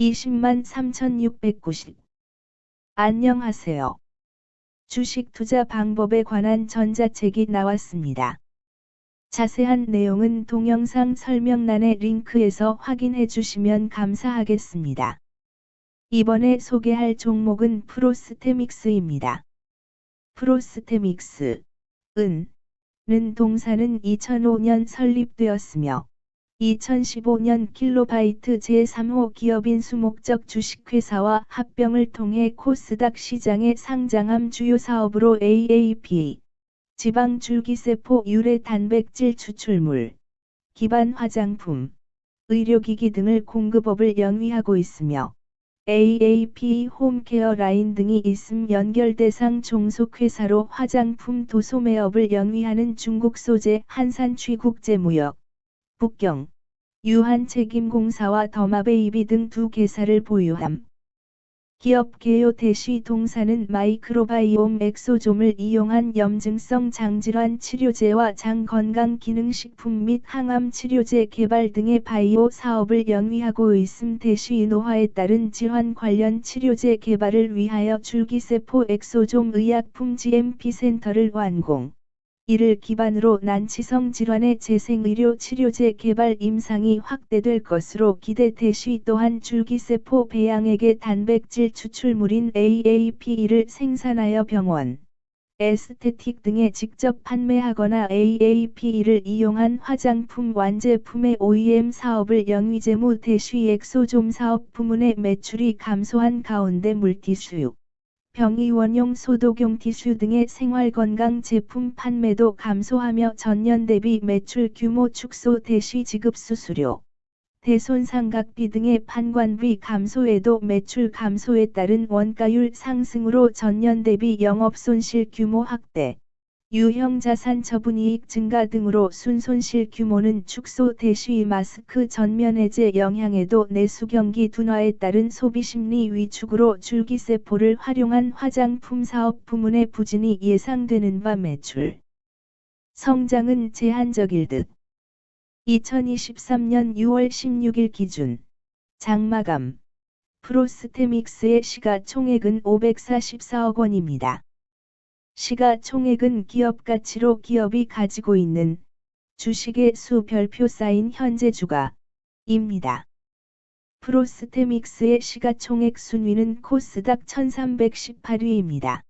20만 3690. 안녕하세요. 주식 투자 방법에 관한 전자책이 나왔습니다. 자세한 내용은 동영상 설명란의 링크에서 확인해 주시면 감사하겠습니다. 이번에 소개할 종목은 프로스테믹스입니다. 프로스테믹스, 은, 는 동사는 2005년 설립되었으며 2015년 킬로바이트 제3호 기업인 수목적 주식회사와 합병을 통해 코스닥 시장에 상장함 주요 사업으로 AAP, 지방 줄기세포 유래 단백질 추출물, 기반 화장품, 의료기기 등을 공급업을 영위하고 있으며 AAP 홈케어 라인 등이 있음 연결 대상 종속회사로 화장품 도소매업을 영위하는 중국 소재 한산 취국제무역, 북경, 유한책임공사와 더마베이비 등 두 개사를 보유함. 기업 개요 대시 동사는 마이크로바이옴 엑소좀을 이용한 염증성 장질환 치료제와 장건강기능식품 및 항암 치료제 개발 등의 바이오 사업을 영위하고 있음 대시 노화에 따른 질환 관련 치료제 개발을 위하여 줄기세포 엑소좀 의약품 GMP 센터를 완공. 이를 기반으로 난치성 질환의 재생의료 치료제 개발 임상이 확대될 것으로 기대 대시 또한 줄기세포 배양액의 단백질 추출물인 AAP를 생산하여 병원, 에스테틱 등에 직접 판매하거나 AAP를 이용한 화장품 완제품의 OEM 사업을 영위재무 대시 엑소좀 사업 부문의 매출이 감소한 가운데 물티슈. 병의원용 소독용 티슈 등의 생활건강 제품 판매도 감소하며 전년 대비 매출 규모 축소 대시 지급 수수료, 대손상각비 등의 판관비 감소에도 매출 감소에 따른 원가율 상승으로 전년 대비 영업손실 규모 확대, 유형 자산 처분 이익 증가 등으로 순손실 규모는 축소 대시 마스크 전면 해제 영향에도 내수 경기 둔화에 따른 소비 심리 위축으로 줄기세포를 활용한 화장품 사업 부문의 부진이 예상되는 바 매출 성장은 제한적일 듯. 2023년 6월 16일 기준 장마감 프로스테믹스의 시가총액은 544억 원입니다. 시가총액은 기업 가치로 기업이 가지고 있는 주식의 수 별표 쌓인 현재 주가입니다. 프로스테믹스의 시가총액 순위는 코스닥 1318위입니다.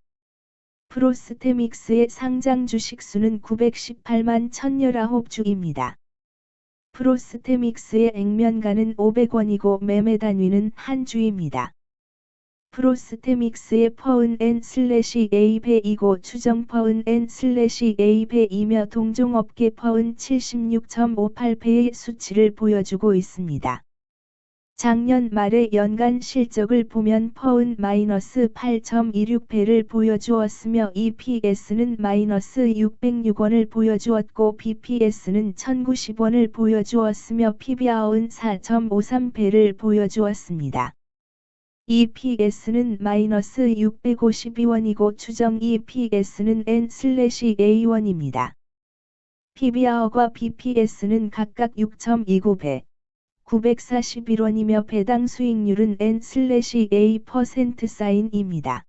프로스테믹스의 상장 주식 수는 918만 1019주입니다. 프로스테믹스의 액면가는 500원이고 매매 단위는 한 주입니다. 프로스테믹스의 퍼은 n 슬래시 a배이고 추정 퍼은 n 슬래시 a배이며 동종업계 퍼은 76.58배의 수치를 보여주고 있습니다. 작년 말의 연간 실적을 보면 퍼은 마이너스 8.26배를 보여주었으며 EPS는 마이너스 606원을 보여주었고 BPS는 1090원을 보여주었으며 PBR은 4.53배를 보여주었습니다. EPS는 마이너스 652원이고 추정 EPS는 N/A1입니다. PBR과 BPS는 각각 6.29배, 941원이며 배당 수익률은 N/A%사인입니다.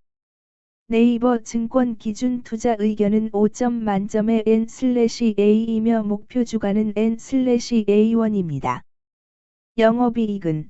네이버 증권 기준 투자 의견은 5점 만점의 N/A이며 목표 주가는 N/A1입니다. 영업이익은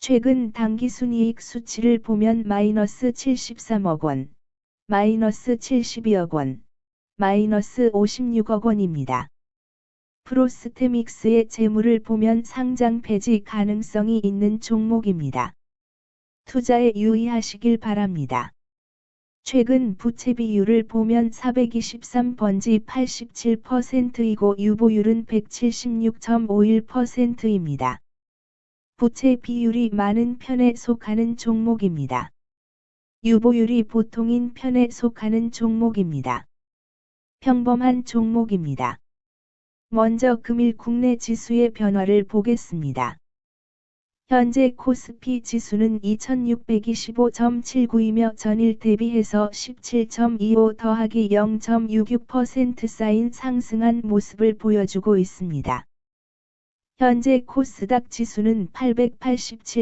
최근 당기순이익 수치를 보면 마이너스 73억 원, 마이너스 72억 원, 마이너스 56억 원입니다. 프로스테믹스의 재물을 보면 상장 폐지 가능성이 있는 종목입니다. 투자에 유의하시길 바랍니다. 최근 부채 비율을 보면 423번지 87%이고 유보율은 176.51%입니다. 부채 비율이 많은 편에 속하는 종목입니다. 유보율이 보통인 편에 속하는 종목입니다. 평범한 종목입니다. 먼저 금일 국내 지수의 변화를 보겠습니다. 현재 코스피 지수는 2625.79이며 전일 대비해서 17.25 더하기 0.66% 쌓인 상승한 모습을 보여주고 있습니다. 현재 코스닥 지수는 887